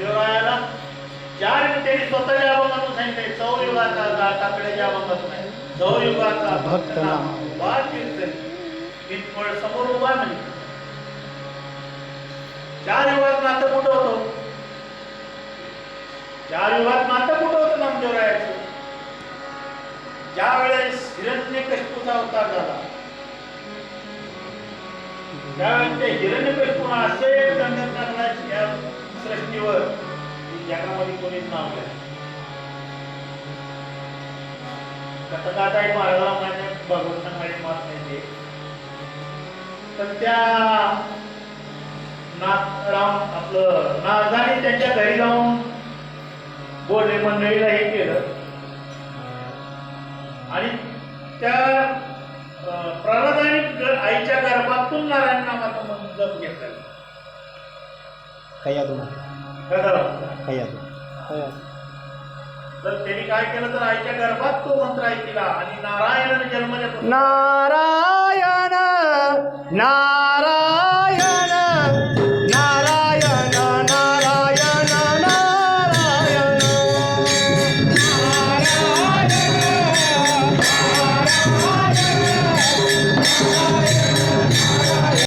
नामदेवरायाला चार त्यांनी स्वतःच्या अभंगातून सांगितलंय चौयुगाचा टाकड्याच्या अभंगातून आहे चौयुगाचा भक्त. वा कीर्तन पिंपळ समोर उभा नाही. चार युगात नातं कुठं होतं? चार युगात नातं कुठं होतं नामदेवरायाचं? ज्या वेळेस हिरण्य कशपूचा अवतार झाला. त्यावेळेस ते हिरण्य असे एक संकट जगामध्ये कोणीच नाव घ्या कथकाताई महाराजाला माझ्या भगवत सांगायची मात नाही तर त्या नाथ राम आपलं नाथाने त्यांच्या घरी जाऊन बोलले मंडळीला हे केलं. आणि त्या अं, प्रल्हादाने आईच्या गर्भातून नारायण नामाचा मंत्र जप घेतला. कयादून कळलं? कयादून तर त्यांनी काय केलं तर आईच्या गर्भात तो मंत्र ऐकला आणि नारायण जन्मल्यापासून नारायण नारायण